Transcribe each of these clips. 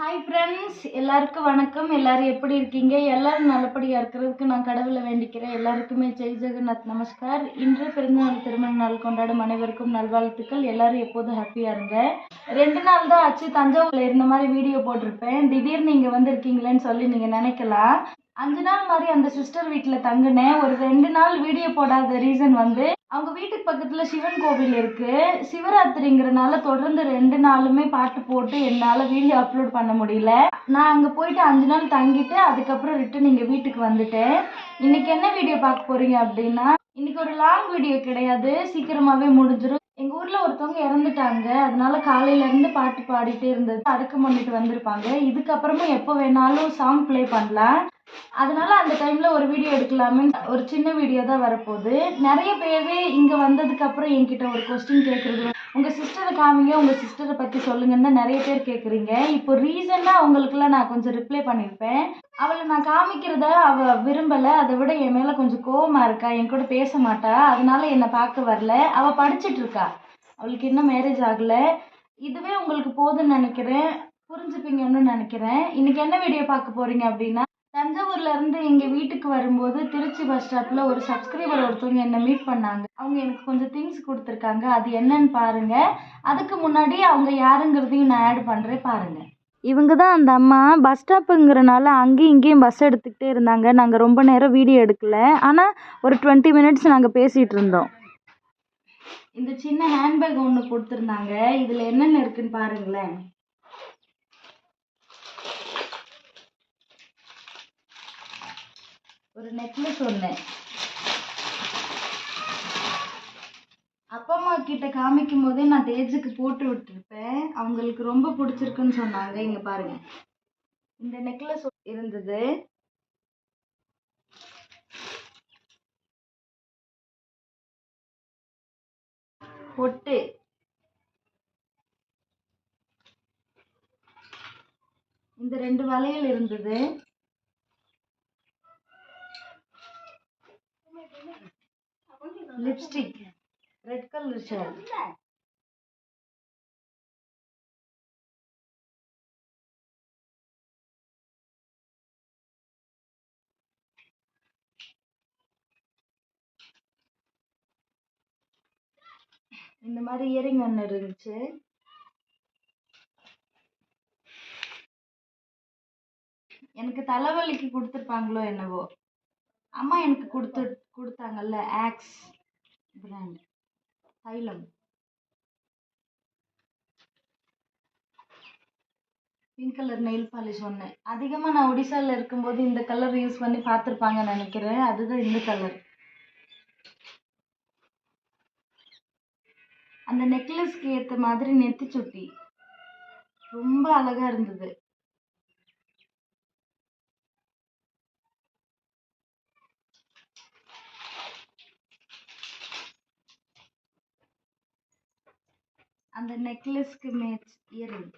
Hi friends எல்லாருக்கும் வணக்கம். எல்லாரும் எப்படி இருக்கீங்க? எல்லாரும் நல்லபடியாக இருக்கிறதுக்கு நான் கடவுளை வேண்டிக்கிறேன். எல்லாருக்குமே ஜெய் ஜெகநாத் நமஸ்கார். இன்று பிறந்தநாள் திருமண நாள் கொண்டாடும் அனைவருக்கும் நல்வாழ்த்துக்கள். எல்லாரும் எப்போதும் ஹாப்பியாக இருங்க. ரெண்டு நாள் தான் ஆச்சு. தஞ்சாவூரில் இருந்த மாதிரி வீடியோ போட்டிருப்பேன். திடீர்னு இங்கே வந்திருக்கீங்களேன்னு சொல்லி நீங்கள் நினைக்கலாம். அஞ்சு நாள் மாதிரி அந்த சிஸ்டர் வீட்டில் தங்கினேன். ஒரு ரெண்டு நாள் வீடியோ போடாத ரீசன் வந்து அவங்க வீட்டுக்கு பக்கத்தில் சிவன் கோவில் இருக்கு. சிவராத்திரிங்கிறனால தொடர்ந்து ரெண்டு நாளுமே பாட்டு போட்டு என்னால் வீடியோ அப்லோட் பண்ண முடியல. நான் அங்கே போயிட்டு அஞ்சு நாள் தங்கிட்டு அதுக்கப்புறம் ரிட்டன் இங்கே வீட்டுக்கு வந்துட்டேன். இன்னைக்கு என்ன வீடியோ பார்க்க போறீங்க அப்படின்னா இன்னைக்கு ஒரு லாங் வீடியோ கிடையாது. சீக்கிரமாவே முடிஞ்சிடும் எங்க ஊர்ல ஒரு இறந்துட்டாங்க. அதனால காலையில இருந்து பாட்டு பாடிட்டே இருந்தது. அடக்கம் பண்ணிட்டு வந்திருப்பாங்க. இதுக்கப்புறமும் எப்போ வேணாலும் சாங் ப்ளே பண்ணலாம். அதனால அந்த டைம்ல ஒரு வீடியோ எடுக்கலாமே. ஒரு சின்ன வீடியோ தான் வரப்போகுது. நிறைய பேர் இங்க வந்ததுக்கு அப்புறம் என்கிட்ட ஒரு கொஸ்டின் கேட்கறது உங்க சிஸ்டரை காமிங்க. உங்க சிஸ்டரை பத்தி சொல்லுங்கன்னு நிறைய பேர் கேக்குறீங்க. இப்போ ரீசெண்டா அவங்களுக்குலாம் நான் கொஞ்சம் ரிப்ளை பண்ணியிருப்பேன் அவளை நான் காமிக்கிறத அவ விரும்பல. அதை விட என் மேல கொஞ்சம் கோவமா இருக்கா? என் கூட பேச மாட்டா? அதனால என்னை பார்க்க வரல. அவ படிச்சிட்டு இருக்கா. அவளுக்கு இன்னும் மேரேஜ் ஆகலை. இதுவே உங்களுக்கு போதும்னு நினைக்கிறேன். புரிஞ்சுப்பீங்கன்னு நினைக்கிறேன். இன்னைக்கு என்ன வீடியோ பார்க்க போறீங்க அப்படின்னா தஞ்சாவூர்ல இருந்து எங்க வீட்டுக்கு வரும்போது திருச்சி பஸ் ஸ்டாப்ல ஒரு சப்ஸ்கிரைபர் ஒருத்தவங்க என்ன மீட் பண்ணாங்க. அவங்க எனக்கு கொஞ்சம் திங்ஸ் கொடுத்துருக்காங்க. அது என்னன்னு பாருங்க. அதுக்கு முன்னாடி அவங்க யாருங்கிறதையும் நான் ஆட் பண்றேன். பாருங்க. இவங்க தான் அந்த அம்மா. பஸ் ஸ்டாப்புங்கிறனால அங்கேயும் இங்கேயும் பஸ் எடுத்துக்கிட்டே இருந்தாங்க. நாங்கள் ரொம்ப நேரம் வீடியோ எடுக்கல. ஆனால் ஒரு டுவெண்ட்டி மினிட்ஸ் நாங்கள் பேசிகிட்டு இருந்தோம். இந்த சின்ன ஹேண்ட்பேக் ஒன்று கொடுத்துருந்தாங்க. இதில் என்னென்ன இருக்குன்னு பாருங்களேன். ஒரு நெக்லஸ் ஒன்று அப்பா அம்மா கிட்ட காமிக்கும் போதே நான் தேஜுக்கு போட்டு விட்டுருப்பேன். அவங்களுக்கு ரொம்ப பிடிச்சிருக்குன்னு சொன்னாங்க. இங்கே பாருங்க. இந்த நெக்லஸ் இருந்தது. பொட்டு. இந்த ரெண்டு வளையல் இருந்தது. லிப்ஸ்டிக். ரெட் கலர் ஷேட் இந்த மாதிரி இயரிங் ஒன்று இருந்துச்சு. எனக்கு தலைவலிக்கு கொடுத்துருப்பாங்களோ என்னவோ. அம்மா எனக்கு கொடுத்து கொடுத்தாங்கல்ல ஆக்ஸ் பிராண்ட் தைலம். பிங்க் கலர் நெயில் பாலிஷ் ஒன்று அதிகமாக நான் ஒடிசாவில் இருக்கும்போது இந்த கலர் யூஸ் பண்ணி பார்த்துருப்பாங்கன்னு நினைக்கிறேன். அதுதான் இந்த கலர் அந்த நெக்லஸ்க்கு ஏற்ற மாதிரி நெத்தி சுட்டி. ரொம்ப அழகா இருந்தது. அந்த நெக்லஸ்க்கு மேட்ச் இயரிங்.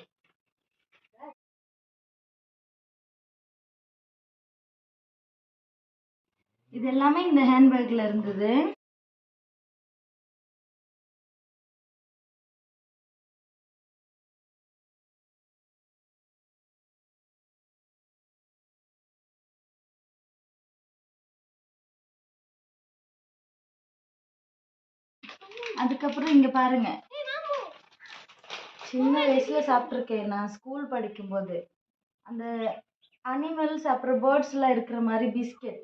இது எல்லாமே இந்த ஹேண்ட்பேக்ல இருந்தது. அதுக்கப்புறம் இங்க பாருங்க. சின்ன வயசுல சாப்பிட்ருக்கேன் நான் ஸ்கூல் படிக்கும்போது. அந்த அனிமல்ஸ் அப்புறம் பேர்ட்ஸ்லாம் இருக்கிற மாதிரி பிஸ்கெட்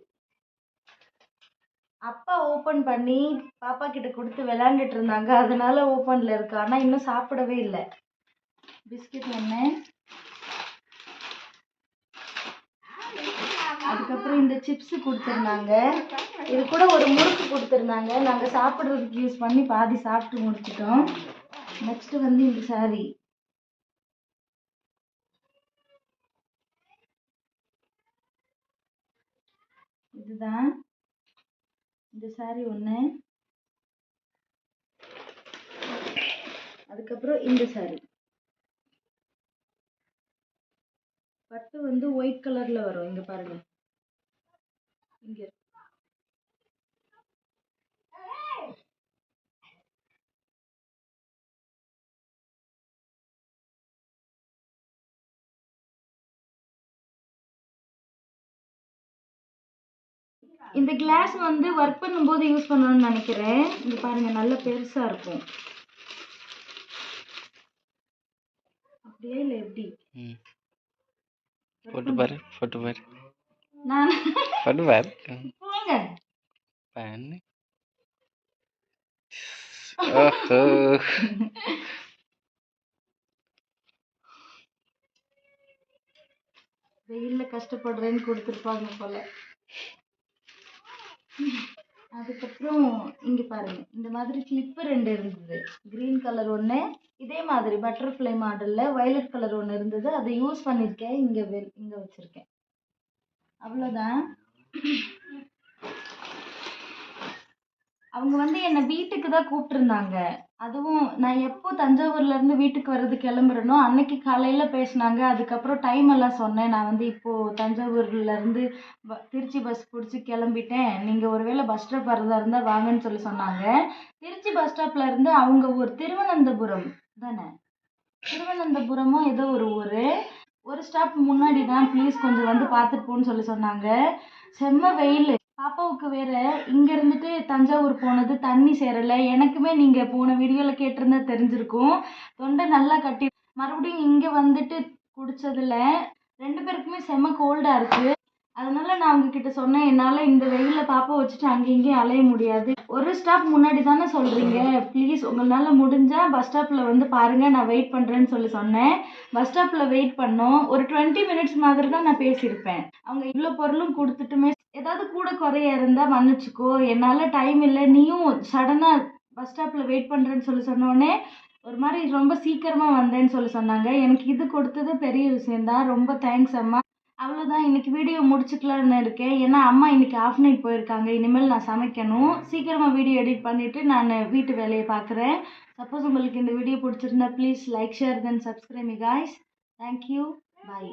அப்பா ஓப்பன் பண்ணி பாப்பா கிட்ட கொடுத்து விளையாண்டுட்டு இருந்தாங்க. அதனால ஓப்பன்ல இருக்கு. ஆனா இன்னும் சாப்பிடவே இல்லை. பிஸ்கெட் ஒன்று அதுக்கப்புறம் இந்த சிப்ஸ் கொடுத்துருந்தாங்க. இது கூட ஒரு முறுக்கு கொடுத்துருந்தாங்க. நாங்கள் சாப்பிட்றதுக்கு யூஸ் பண்ணி பாதி சாப்பிட்டு முடிச்சிட்டோம். நெக்ஸ்ட்டு வந்து இந்த சாரி இதுதான். இந்த சாரி ஒன்று அதுக்கப்புறம் இந்த சாரி பட்டு வந்து ஒயிட் கலரில் வரும். இங்கே பாருங்கள் இங்க இருக்கு இந்த கிளாஸ் வந்து ஒர்க் பண்ணும்போது யூஸ் பண்ணணும்னு நினைக்கிறேன். இங்கே பாருங்கள் நல்ல பெருசாக இருக்கும். அப்படியே இல்லை எப்படி? போட்டு பாரு போட்டு பாரு. பாரு போங்க பண்ணு. ஓஹோ. வெயில்ல கஷ்டப்படுறேன்னு கொடுத்துருப்பாங்க போல. அதுக்கப்புறம் இங்க பாருங்க. இந்த மாதிரி கிளிப்பு ரெண்டு இருந்தது. கிரீன் கலர் ஒன்று இதே மாதிரி பட்டர்ஃப்ளை மாடல்ல வயலட் கலர் ஒன்று இருந்தது. அதை யூஸ் பண்ணியிருக்கேன் இங்க இங்க வச்சிருக்கேன். அவ்வளோதான் அவங்க வந்து என்னை வீட்டுக்கு தான் கூப்பிட்டுருந்தாங்க. அதுவும் நான் எப்போ தஞ்சாவூர்லேருந்து வீட்டுக்கு வர்றது கிளம்புறேனோ அன்னைக்கு காலையில் பேசினாங்க. அதுக்கப்புறம் டைம் எல்லாம் சொன்னேன். நான் வந்து இப்போது தஞ்சாவூர்லேருந்து ப- திருச்சி பஸ் பிடிச்சி கிளம்பிட்டேன். நீங்கள் ஒருவேளை பஸ் ஸ்டாப் வரதா இருந்தால் வாங்கன்னு சொல்லி சொன்னாங்க. திருச்சி பஸ் ஸ்டாப்பில் இருந்து அவங்க ஊர் திருவனந்தபுரம் தானே? திருவனந்தபுரமும் ஏதோ ஒரு ஊர். ஒரு ஸ்டாப் முன்னாடி தான் ப்ளீஸ் கொஞ்சம் வந்து பார்த்துட்டு போன்னு சொல்லி சொன்னாங்க. செம்ம வெயில். பாப்பாவுக்கு வேற இங்க இருந்துட்டு தஞ்சாவூர் போனது தண்ணி சேரல. எனக்குமே நீங்க போன வீடியோல கேட்டிருந்தா தெரிஞ்சிருக்கும். தொண்டை நல்லா கட்டி மறுபடியும் இங்க வந்துட்டு குடிச்சதுல ரெண்டு பேருக்குமே செம்ம கோல்டா இருக்கு. அதனால நான் உங்ககிட்ட சொன்னேன் என்னால இந்த வெயிலில் பாப்பா வச்சுட்டு அங்கே இங்கேயும் அலைய முடியாது. ஒரு ஸ்டாப் முன்னாடி தானே சொல்றீங்க? ப்ளீஸ் உங்களால முடிஞ்சா பஸ் ஸ்டாப்ல வந்து பாருங்க நான் வெயிட் பண்றேன்னு சொல்லி சொன்னேன். பஸ் ஸ்டாப்ல வெயிட் பண்ணோம். ஒரு டுவெண்ட்டி மினிட்ஸ் மாதிரி தான் நான் பேசியிருப்பேன். அவங்க இவ்வளோ பொருளும் கொடுத்துட்டுமே ஏதாவது கூட குறைய இருந்தா மன்னிச்சுக்கோ. என்னால டைம் இல்லை நீயும் சடனா பஸ் ஸ்டாப்ல வெயிட் பண்றேன்னு சொல்லி சொன்னோடனே ஒரு மாதிரி ரொம்ப சீக்கிரமா வந்தேன்னு சொல்லி சொன்னாங்க. எனக்கு இது கொடுத்தது பெரிய விஷயந்தான் ரொம்ப தேங்க்ஸ் அம்மா. அவ்வளோதான் இன்னைக்கு வீடியோ முடிச்சுக்கலான்னு இருக்கேன். ஏன்னா அம்மா இன்னைக்கு ஆஃப் நைட் போயிருக்காங்க. இனிமேல் நான் சமைக்கணும். சீக்கிரமாக வீடியோ எடிட் பண்ணிவிட்டு நான் வீட்டு வேலையை பார்க்குறேன். சப்போஸ் உங்களுக்கு இந்த வீடியோ பிடிச்சிருந்தா please like share then subscribe guys thank you bye